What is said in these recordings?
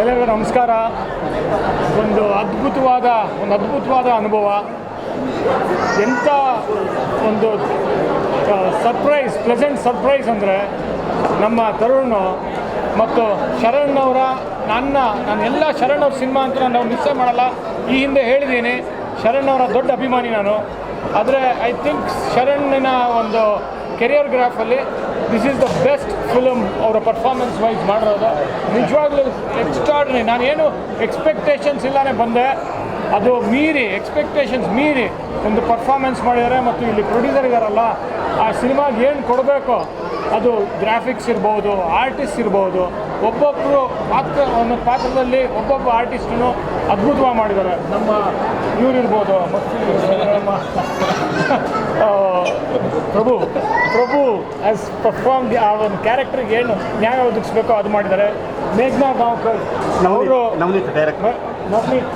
ಎಲ್ಲರಿಗೂ ನಮಸ್ಕಾರ. ಒಂದು ಅದ್ಭುತವಾದ ಒಂದು ಅದ್ಭುತವಾದ ಅನುಭವ. ಎಂಥ ಒಂದು ಸರ್ಪ್ರೈಸ್ ಪ್ಲೆಸೆಂಟ್ ಸರ್ಪ್ರೈಸ್ ಅಂದರೆ ನಮ್ಮ ತರುಣ್ ಮತ್ತು ಶರಣ್ ಅವರ, ನನ್ನ ನಾನು ಎಲ್ಲ ಶರಣ್ ಅವ್ರ ಸಿನಿಮಾ ಅಂತ ನಾನು ಮಿಸ್ಸೇ ಮಾಡಲ್ಲ. ಈ ಹಿಂದೆ ಹೇಳಿದ್ದೀನಿ, ಶರಣ್ ಅವರ ದೊಡ್ಡ ಅಭಿಮಾನಿ ನಾನು. ಆದರೆ ಐ ಥಿಂಕ್ ಶರಣ್ನ ಒಂದು career ಗ್ರಾಫಲ್ಲಿ this is the best film ಅವರ ಪರ್ಫಾರ್ಮೆನ್ಸ್ ವೈಸ್ ಮಾಡಿರೋದು. ನಿಜವಾಗ್ಲೂ ಎಕ್ಸ್ಟ್ರಾಡ್ರಿ ನಾನೇನು ಎಕ್ಸ್ಪೆಕ್ಟೇಷನ್ಸ್ ಇಲ್ಲನೇ ಬಂದೆ. ಅದು ಮೀರಿ ಎಕ್ಸ್ಪೆಕ್ಟೇಷನ್ಸ್ ಮೀರಿ ಒಂದು ಪರ್ಫಾರ್ಮೆನ್ಸ್ ಮಾಡಿದ್ದಾರೆ ಮತ್ತು ಇಲ್ಲಿ ಪ್ರೊಡ್ಯೂಸರ್ ಇದ್ದಾರಲ್ಲ ಆ ಸಿನಿಮಾಗೆ ಏನು ಕೊಡಬೇಕು ಅದು ಗ್ರಾಫಿಕ್ಸ್ ಇರ್ಬೋದು ಆರ್ಟಿಸ್ಟ್ ಇರ್ಬೋದು ಒಬ್ಬೊಬ್ಬರು ಪಾತ್ರ, ಒಂದು ಪಾತ್ರದಲ್ಲಿ ಒಬ್ಬೊಬ್ಬ ಆರ್ಟಿಸ್ಟನ್ನು ಅದ್ಭುತವಾಗಿ ಮಾಡಿದ್ದಾರೆ ನಮ್ಮ ಇವರಿರ್ಬೋದು ಮತ್ತು ಪ್ರಭು ಪ್ರಭು ಆಸ್ ಪರ್ಫಾರ್ಮ್ ಆ ಒಂದು ಕ್ಯಾರೆಕ್ಟರ್ಗೆ ಏನು ನ್ಯಾಯ ಒದಗಿಸ್ಬೇಕೋ ಅದು ಮಾಡಿದ್ದಾರೆ. ಮೇಘ್ನಾ ಗಾಂವ್ಕರ್ ಅವರು ನವನೀತ್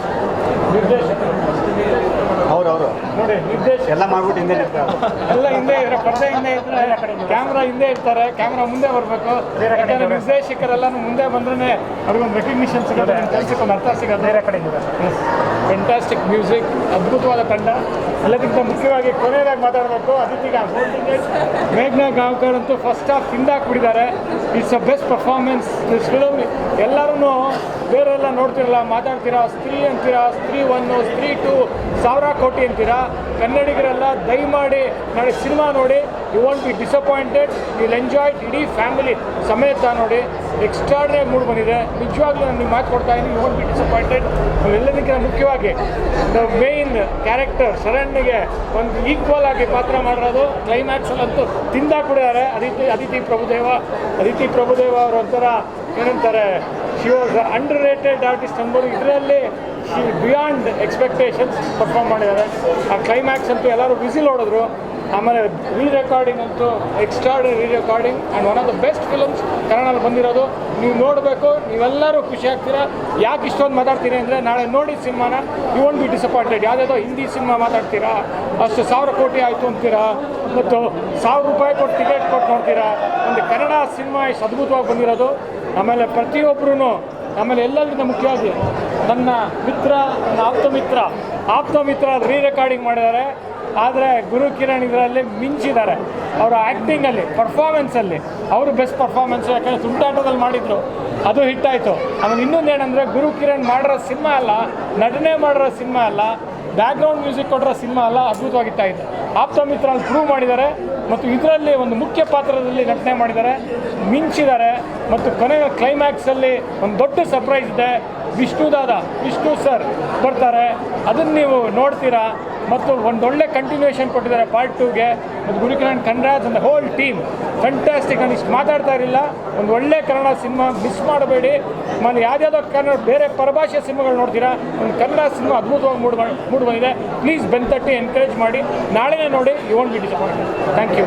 ನಿರ್ದೇಶಕ. ನೋಡಿ ನಿರ್ದೇಶಕ. ಎಲ್ಲ ಮಾಡ್ಬಿಟ್ಟು ಹಿಂದೆ ಇರ್ತಾರೆ ಎಲ್ಲ ಹಿಂದೆ ಇದ್ರೆ ಪರ್ದೆ ಹಿಂದೆ ಇದ್ರೆ ಕ್ಯಾಮ್ರಾ ಹಿಂದೆ ಇರ್ತಾರೆ ಕ್ಯಾಮ್ರಾ ಮುಂದೆ ಬರಬೇಕು. ಯಾಕಂದ್ರೆ ನಿರ್ದೇಶಕರೆಲ್ಲಾನು ಮುಂದೆ ಬಂದ್ರೆ ಅವ್ರಿಗೊಂದು ರೆಕಗ್ನಿಷನ್ ಸಿಗೋದು ನಿಮ್ಮ ಕೆಲಸಕ್ಕೆ ಒಂದು ಅರ್ಥ ಸಿಗೋದು. ಬೇರೆ ಕಡೆ ಫೆಂಟಾಸ್ಟಿಕ್ ಮ್ಯೂಸಿಕ್ ಅದ್ಭುತವಾದ ತಂಡ. ಎಲ್ಲದಕ್ಕಿಂತ ಮುಖ್ಯವಾಗಿ ಕೊನೆಯದಾಗಿ ಮಾತಾಡಬೇಕು ಅದಿತಿಗ ಮೇಘ್ನಾ ಗಾಂವ್ಕರ್ ಅಂತೂ first half ಕುಡಿದ್ದಾರೆ it's a best performance film ಎಲ್ಲರೂ ಬೇರೆಲ್ಲ ನೋಡ್ತಿರಲ್ಲ ಮಾತಾಡ್ತೀರಾ ಸ್ತ್ರೀ ಅಂತೀರಾ ಸ್ತ್ರೀ ಒನ್ ಸ್ತ್ರೀ ಟು ಸಾವಿರ ಕೋಟಿ ಅಂತೀರಾ? ಕನ್ನಡಿಗರೆಲ್ಲ ದಯಮಾಡಿ ನಾಳೆ ಸಿನಿಮಾ ನೋಡಿ. You won't be disappointed will enjoy ಇಡೀ ಫ್ಯಾಮಿಲಿ ಸಮೇತ ನೋಡಿ. ಎಕ್ಸ್ಟ್ರಾಡ್ರೆ ಮೂಡ್ ಬಂದಿದೆ. ನಿಜವಾಗ್ಲೂ ನಾನು ನಿಮ್ಗೆ ಮಾತು ಕೊಡ್ತಾ ಇದ್ದೀನಿ. ಯು ವಾಂಟ್ ಬಿ ಡಿಸಪಾಯಿಂಟೆಡ್ ಎಲ್ಲದಕ್ಕಿಂತ ಮುಖ್ಯವಾಗಿ ದ ಮೇನ್ ಕ್ಯಾರೆಕ್ಟರ್ ಶರಣ್ಗೆ ಒಂದು ಈಕ್ವಲ್ ಆಗಿ ಪಾತ್ರ ಮಾಡಿರೋದು. ಕ್ಲೈಮ್ಯಾಕ್ಸಲ್ಲಂತೂ ಇದ್ದಾರೆ ಅದಿತಿ ಅದಿತಿ ಪ್ರಭುದೇವ ಅದಿತಿ ಪ್ರಭುದೇವ ಅವರೊಂಥರ ಏನಂತಾರೆ she was underrated artist ಎಂಬುದು ಇದರಲ್ಲಿ ಶಿ ಬಿಯಾಂಡ್ ಎಕ್ಸ್ಪೆಕ್ಟೇಷನ್ಸ್ ಪರ್ಫಾರ್ಮ್ ಮಾಡಿದ್ದಾರೆ. ಆ ಕ್ಲೈಮ್ಯಾಕ್ಸ್ ಅಂತೂ ಎಲ್ಲರೂ ವಿಸಿಲ್ ಹೊಡೆದ್ರು. ಆಮೇಲೆ ರೀ ರೆಕಾರ್ಡಿಂಗ್ ಅಂತೂ extra re recording and one of the best films ಕನ್ನಡದಲ್ಲಿ ಬಂದಿರೋದು. ನೀವು ನೋಡಬೇಕು, ನೀವೆಲ್ಲರೂ ಖುಷಿ ಆಗ್ತೀರಾ. ಯಾಕೆ ಇಷ್ಟೊಂದು ಮಾತಾಡ್ತೀರಿ ಅಂದರೆ, ನಾಳೆ ನೋಡಿ ಸಿನಿಮಾನ ಯು ಒನ್ ಬಿ ಡಿಸಪಾಯಿಂಟೆಡ್ ಯಾವುದೋ ಹಿಂದಿ ಸಿನಿಮಾ ಮಾತಾಡ್ತೀರಾ. ಅಷ್ಟು ಸಾವಿರ ಕೋಟಿ ಆಯಿತು ಅಂತೀರಾ. ಮತ್ತು ಸಾವಿರ ರೂಪಾಯಿ ಕೊಟ್ಟು ಟಿಕೆಟ್ ಕೊಟ್ಟು ನೋಡ್ತೀರಾ. ಒಂದು ಕನ್ನಡ ಸಿನಿಮಾ ಇಷ್ಟು ಅದ್ಭುತವಾಗಿ ಬಂದಿರೋದು. ಆಮೇಲೆ ಪ್ರತಿಯೊಬ್ಬರೂ ಆಮೇಲೆ ಎಲ್ಲರಿಗಿಂತ ಮುಖ್ಯವಾಗಿ ನನ್ನ ಮಿತ್ರ, ನನ್ನ ಆಪ್ತ ಮಿತ್ರ ಆಪ್ತ ಮಿತ್ರ ರೀ ರೆಕಾರ್ಡಿಂಗ್ ಮಾಡಿದ್ದಾರೆ. ಆದರೆ ಗುರು ಕಿರಣ್ ಇದರಲ್ಲಿ ಮಿಂಚಿದ್ದಾರೆ. ಅವರ ಆ್ಯಕ್ಟಿಂಗಲ್ಲಿ ಪರ್ಫಾರ್ಮೆನ್ಸಲ್ಲಿ ಅವರು ಬೆಸ್ಟ್ ಪರ್ಫಾರ್ಮೆನ್ಸ್ ಯಾಕಂದರೆ ಸುಂಟಾಟದಲ್ಲಿ ಮಾಡಿದರು. ಅದು ಹಿಟ್ ಆಯಿತು. ಆಮೇಲೆ ಇನ್ನೊಂದು ಏನಂದರೆ ಗುರು ಕಿರಣ್ ಮಾಡಿರೋ ಸಿನಿಮಾ ಅಲ್ಲ, ನಟನೆ ಮಾಡಿರೋ ಸಿನಿಮಾ ಅಲ್ಲ ಬ್ಯಾಕ್ಗ್ರೌಂಡ್ ಮ್ಯೂಸಿಕ್ ಕೊಟ್ಟಿರೋ ಸಿನಿಮಾ ಅಲ್ಲ, ಅದ್ಭುತವಾಗಿ ಹಿಟ್ ಆಯಿತು. ಆಪ್ತ ಮಿತ್ರ ಅಲ್ಲಿ ಪ್ರೂವ್ ಮಾಡಿದ್ದಾರೆ ಮತ್ತು ಇದರಲ್ಲಿ ಒಂದು ಮುಖ್ಯ ಪಾತ್ರದಲ್ಲಿ ನಟನೆ ಮಾಡಿದ್ದಾರೆ, ಮಿಂಚಿದ್ದಾರೆ ಮತ್ತು ಕೊನೆಯ ಕ್ಲೈಮ್ಯಾಕ್ಸಲ್ಲಿ ಒಂದು ದೊಡ್ಡ ಸರ್ಪ್ರೈಸ್ ಇದೆ. ವಿಷ್ಣು ದಾದ, ವಿಷ್ಣು ಸರ್ ಬರ್ತಾರೆ. ಅದನ್ನು ನೀವು ನೋಡ್ತೀರಾ? ಮತ್ತು ಒಂದೊಳ್ಳೆ ಕಂಟಿನ್ಯೂಷನ್ ಕೊಟ್ಟಿದ್ದಾರೆ ಪಾರ್ಟ್ ಟೂಗೆ ಮತ್ತು Gurukiran Kanraj and whole team fantastic ನಾನು ಮಾತಾಡ್ತಾ ಇರಲಿಲ್ಲ. ಒಂದು ಒಳ್ಳೆ ಕನ್ನಡ ಸಿನಿಮಾ ಮಿಸ್ ಮಾಡಬೇಡಿ. ನಾನು ಯಾವುದ್ಯಾವುದೋ ಕನ್ನಡ, ಬೇರೆ ಪರಭಾಷೆ ಸಿನಿಮಾಗಳು ನೋಡ್ತೀರಾ? ಒಂದು ಕನ್ನಡ ಸಿನಿಮಾ ಅದ್ಭುತವಾಗಿ ಮೂಡ್ ಮೂಡ್ ಬಂದಿದೆ. ಪ್ಲೀಸ್ ಬೆಂತಟ್ಟಿ ಎನ್ಕರೇಜ್ ಮಾಡಿ. ನಾಳೆನೇ ನೋಡಿ. You won't be disappoint thank you